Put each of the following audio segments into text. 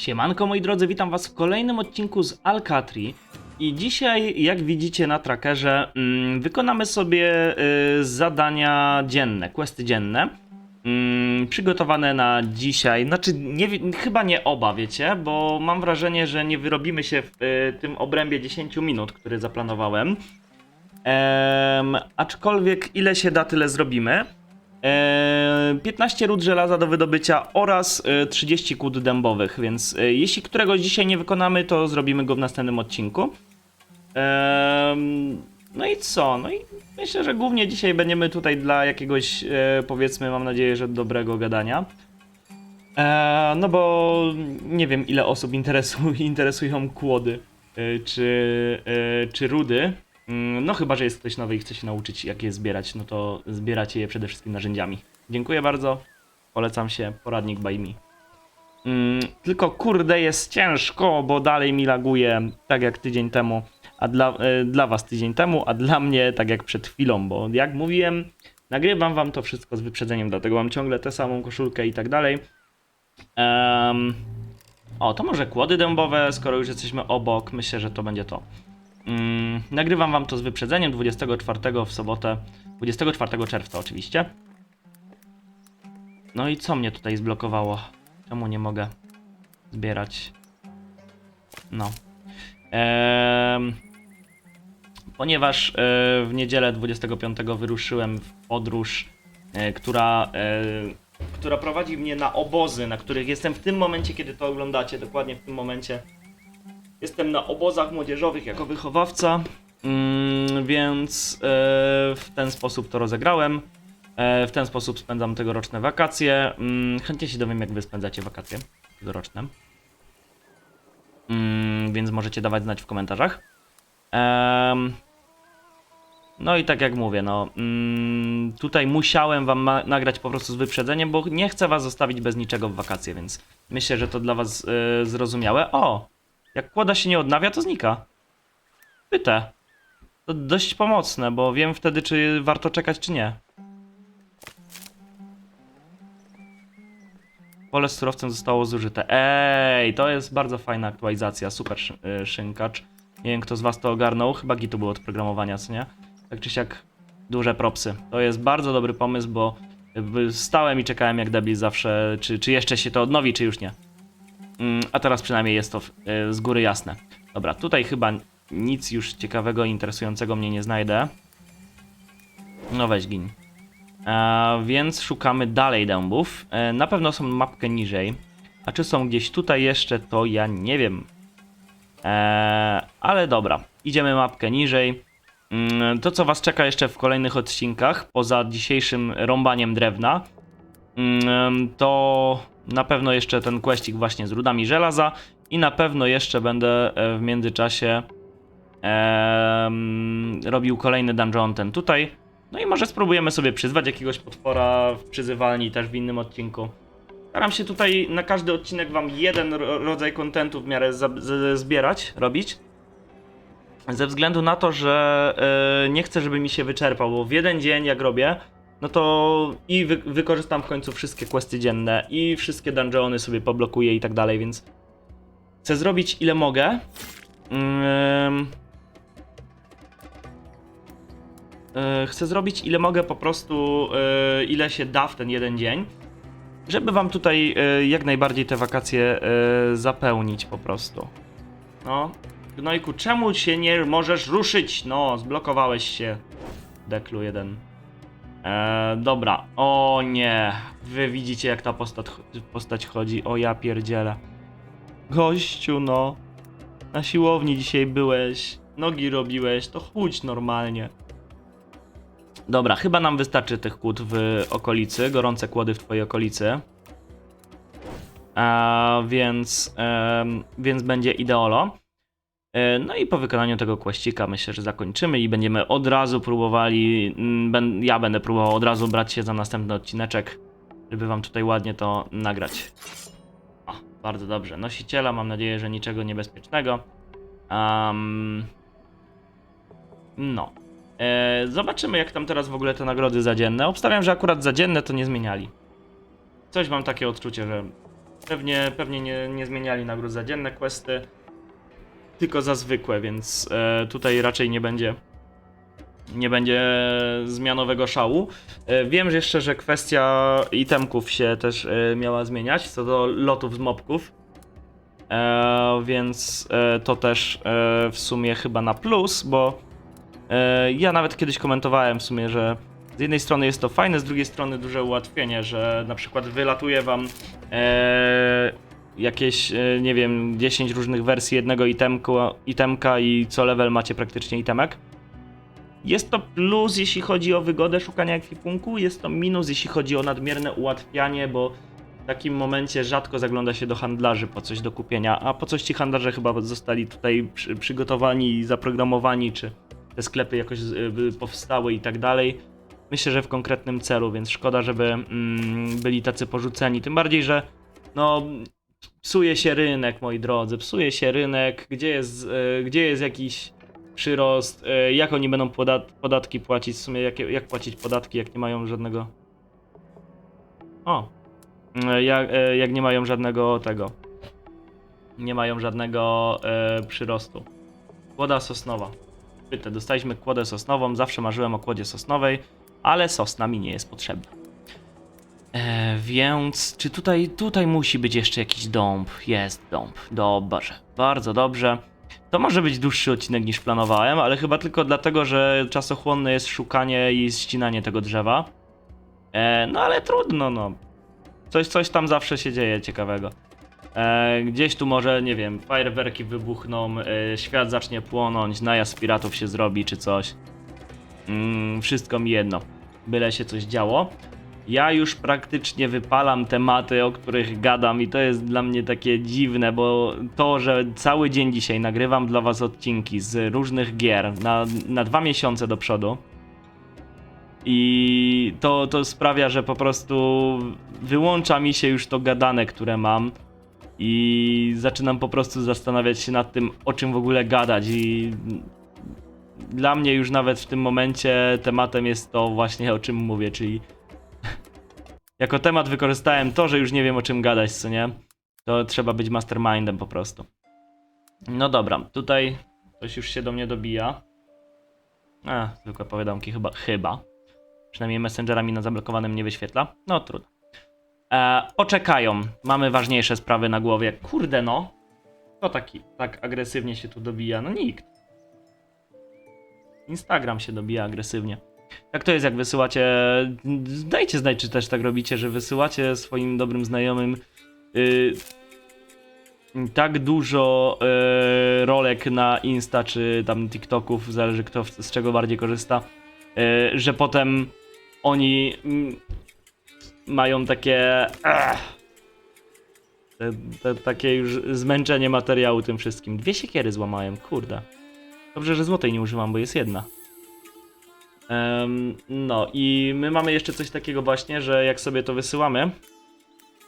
Siemanko moi drodzy, witam was w kolejnym odcinku z Alcatri. I dzisiaj, jak widzicie na trackerze, mm, wykonamy sobie y, zadania dzienne, questy dzienne, mm, przygotowane na dzisiaj, znaczy nie, chyba nie oba, wiecie, bo mam wrażenie, że nie wyrobimy się w y, tym obrębie 10 minut, który zaplanowałem, Em, aczkolwiek ile się da, tyle zrobimy. E, 15 ród żelaza do wydobycia oraz e, 30 kłód dębowych, więc e, jeśli któregoś dzisiaj nie wykonamy, to zrobimy go w następnym odcinku. No i co? No i myślę, że głównie dzisiaj będziemy tutaj dla jakiegoś, e, powiedzmy, mam nadzieję, że dobrego gadania. E, no bo nie wiem, ile osób interesu, interesują kłody e, czy, e, czy rudy. Mm, No chyba, że jest ktoś nowy i chce się nauczyć jak je zbierać, no to zbieracie je przede wszystkim narzędziami. Dziękuję bardzo. Polecam się, poradnik by me. Mm, tylko kurde jest ciężko, bo dalej mi laguje tak jak tydzień temu, a dla, e, dla was tydzień temu, a dla mnie tak jak przed chwilą, bo jak mówiłem, nagrywam wam to wszystko z wyprzedzeniem, dlatego mam ciągle tę samą koszulkę i tak dalej. Em, o, to może kłody dębowe, skoro już jesteśmy obok, myślę, że to będzie to. Mm, nagrywam wam to z wyprzedzeniem 24 w sobotę, 24 czerwca oczywiście. No i co mnie tutaj zblokowało? Czemu nie mogę zbierać? No. Ponieważ e, w niedzielę 25 wyruszyłem w podróż, e, która, e, która prowadzi mnie na obozy, na których jestem w tym momencie, kiedy to oglądacie, dokładnie w tym momencie. Jestem na obozach młodzieżowych jako wychowawca, mm, więc e, w ten sposób to rozegrałem. E, w ten sposób spędzam tegoroczne wakacje. Mm, chętnie się dowiem, jak wy spędzacie wakacje tegoroczne. Mm, więc możecie dawać znać w komentarzach. No i tak jak mówię, no tutaj musiałem wam nagrać po prostu z wyprzedzeniem, bo nie chcę was zostawić bez niczego w wakacje, więc myślę, że to dla was e, zrozumiałe. O! Jak kłoda się nie odnawia, to znika. Pytę. To dość pomocne, bo wiem wtedy, czy warto czekać, czy nie. Pole z surowcem zostało zużyte. Ej, to jest bardzo fajna aktualizacja, super y, szynkacz. Nie wiem, kto z was to ogarnął, chyba Gitu było od programowania, co nie? Tak czy siak, duże propsy. To jest bardzo dobry pomysł, bo stałem i czekałem jak debil zawsze, czy, czy jeszcze się to odnowi, czy już nie. Mm, a teraz przynajmniej jest to y, z góry jasne. Dobra, tutaj chyba nic już ciekawego, interesującego mnie nie znajdę. No weź gin. E, więc szukamy dalej dębów. E, na pewno są mapkę niżej. A czy są gdzieś tutaj jeszcze, to ja nie wiem. E, ale dobra, idziemy mapkę niżej. Mm, to, co Was czeka jeszcze w kolejnych odcinkach, poza dzisiejszym rąbaniem drewna, mm, to na pewno jeszcze ten questik właśnie z rudami żelaza i na pewno jeszcze będę e, w międzyczasie robił kolejny dungeon ten tutaj. No i może spróbujemy sobie przyzwać jakiegoś potwora w przyzywalni też w innym odcinku. Staram się tutaj na każdy odcinek wam jeden ro- rodzaj kontentu w miarę zbierać, robić. Ze względu na to, że e, nie chcę, żeby mi się wyczerpał, bo w jeden dzień jak robię, no to i wy- wykorzystam w końcu wszystkie questy dzienne i wszystkie dungeony sobie poblokuję i tak dalej, więc chcę zrobić ile mogę. E, chcę zrobić ile mogę po prostu, e, ile się da w ten jeden dzień, żeby wam tutaj e, jak najbardziej te wakacje zapełnić po prostu. No, Gnojku, czemu się nie możesz ruszyć? No, zblokowałeś się. Deklu jeden. E, dobra, o nie. Wy widzicie jak ta postać, postać chodzi. O ja pierdzielę. Gościu, no. Na siłowni dzisiaj byłeś, nogi robiłeś, to chudź normalnie. Dobra, chyba nam wystarczy tych kłód w okolicy, gorące kłody w twojej okolicy. A, więc, więc będzie ideolo. E, No i po wykonaniu tego kłaścika myślę, że zakończymy i będziemy od razu próbowali, mm, ja będę próbował od razu brać się za następny odcineczek, żeby wam tutaj ładnie to nagrać. O, bardzo dobrze. Nosiciela, mam nadzieję, że niczego niebezpiecznego. Um, no. E, zobaczymy, jak tam teraz w ogóle te nagrody zadzienne. Obstawiam, że akurat zadzienne to nie zmieniali. Coś mam takie odczucie, że Pewnie, pewnie nie, nie zmieniali nagród za dzienne questy, tylko za zwykłe, więc e, tutaj raczej nie będzie nie będzie zmianowego szału. E, Wiem że jeszcze, że kwestia itemków się też e, miała zmieniać, co do lotów z mobków. Więc to też w sumie chyba na plus, bo ja nawet kiedyś komentowałem w sumie, że z jednej strony jest to fajne, z drugiej strony duże ułatwienie, że na przykład wylatuje wam jakieś, e, nie wiem, 10 różnych wersji jednego itemku, itemka i co level macie praktycznie itemek. Jest to plus, jeśli chodzi o wygodę szukania ekwipunku, jest to minus, jeśli chodzi o nadmierne ułatwianie, bo w takim momencie rzadko zagląda się do handlarzy po coś do kupienia, a po coś ci handlarze chyba zostali tutaj przy, przygotowani i zaprogramowani, czy te sklepy jakoś y, powstały i tak dalej. Myślę, że w konkretnym celu, więc szkoda, żeby mm, byli tacy porzuceni. Tym bardziej, że no psuje się rynek, moi drodzy, psuje się rynek, gdzie jest, y, gdzie jest jakiś przyrost, y, jak oni będą podat podatki płacić, w sumie jak, jak płacić podatki, jak nie mają żadnego... O! Y, Jak, jak nie mają żadnego tego... Nie mają żadnego przyrostu. Kłoda sosnowa. Pytę, dostaliśmy kłodę sosnową, zawsze marzyłem o kłodzie sosnowej, ale sosna mi nie jest potrzebna. E, więc czy tutaj, tutaj musi być jeszcze jakiś dąb? Jest dąb. Dobrze, bardzo dobrze. To może być dłuższy odcinek niż planowałem, ale chyba tylko dlatego, że czasochłonne jest szukanie i ścinanie tego drzewa. E, no ale trudno, no. Coś, coś tam zawsze się dzieje ciekawego. E, gdzieś tu może, nie wiem, fajerwerki wybuchną, e, świat zacznie płonąć, najazd piratów się zrobi czy coś. Mm, wszystko mi jedno. Byle się coś działo. Ja już praktycznie wypalam tematy, o których gadam, i to jest dla mnie takie dziwne, bo to, że cały dzień dzisiaj nagrywam dla Was odcinki z różnych gier na, na dwa miesiące do przodu. I to, to sprawia, że po prostu wyłącza mi się już to gadane, które mam. I zaczynam po prostu zastanawiać się nad tym, o czym w ogóle gadać. I dla mnie już nawet w tym momencie tematem jest to właśnie o czym mówię, czyli jako temat wykorzystałem to, że już nie wiem o czym gadać, co nie? To trzeba być mastermindem po prostu. No dobra, tutaj ktoś już się do mnie dobija. A, zwykłe powiadomki chyba, chyba. Przynajmniej Messengera mi na zablokowanym nie wyświetla. No trudno. E, poczekają. Mamy ważniejsze sprawy na głowie. Kurde no. Kto taki, tak agresywnie się tu dobija? No nikt. Instagram się dobija agresywnie. Jak to jest, jak wysyłacie. Dajcie znać, czy też tak robicie, że wysyłacie swoim dobrym znajomym y, tak dużo y, rolek na Insta czy tam TikToków, zależy kto z czego bardziej korzysta, y, że potem oni mm, mają takie. Ach, te, te, takie już zmęczenie materiału tym wszystkim. Dwie siekiery złamałem, kurde. Dobrze, że złotej nie używam, bo jest jedna. No i my mamy jeszcze coś takiego właśnie, że jak sobie to wysyłamy,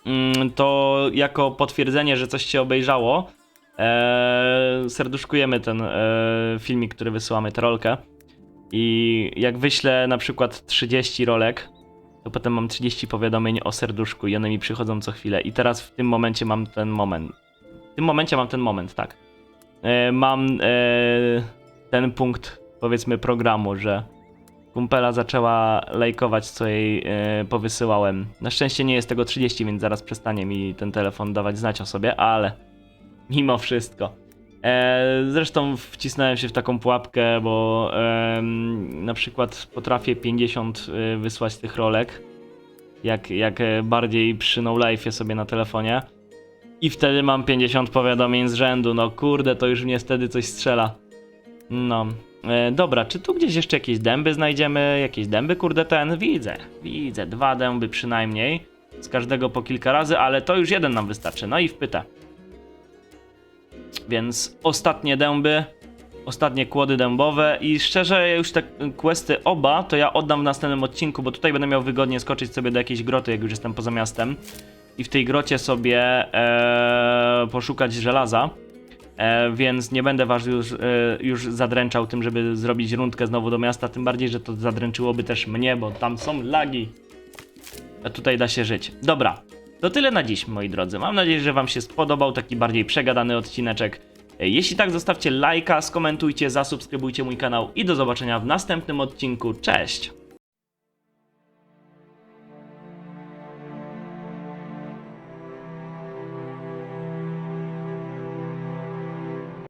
mm, to jako potwierdzenie, że coś się obejrzało, e, serduszkujemy ten e, filmik, który wysyłamy, tę rolkę. I jak wyślę na przykład 30 rolek, to potem mam 30 powiadomień o serduszku i one mi przychodzą co chwilę. I teraz w tym momencie mam ten moment. W tym momencie mam ten moment, tak. E, mam ten punkt, powiedzmy, programu, że kumpela zaczęła lajkować, co jej e, powysyłałem. Na szczęście nie jest tego 30, więc zaraz przestanie mi ten telefon dawać znać o sobie, ale mimo wszystko. E, zresztą wcisnąłem się w taką pułapkę, bo em, na przykład potrafię 50 e, wysłać tych rolek, jak, jak e, bardziej przy no life'ie sobie na telefonie. I wtedy mam 50 powiadomień z rzędu. No kurde, to już mnie wtedy coś strzela. No. E, dobra, czy tu gdzieś jeszcze jakieś dęby znajdziemy? Jakieś dęby, kurde, ten? Widzę, widzę. Dwa dęby przynajmniej. Z każdego po kilka razy, ale to już jeden nam wystarczy. No i wpytę. Więc ostatnie dęby, ostatnie kłody dębowe i szczerze już te questy oba to ja oddam w następnym odcinku, bo tutaj będę miał wygodnie skoczyć sobie do jakiejś groty, jak już jestem poza miastem i w tej grocie sobie e, poszukać żelaza. E, więc nie będę was już, e, już zadręczał tym, żeby zrobić rundkę znowu do miasta, tym bardziej, że to zadręczyłoby też mnie, bo tam są lagi. A tutaj da się żyć. Dobra. To tyle na dziś, moi drodzy. Mam nadzieję, że Wam się spodobał taki bardziej przegadany odcineczek. E, Jeśli tak, zostawcie lajka, skomentujcie, zasubskrybujcie mój kanał i do zobaczenia w następnym odcinku. Cześć!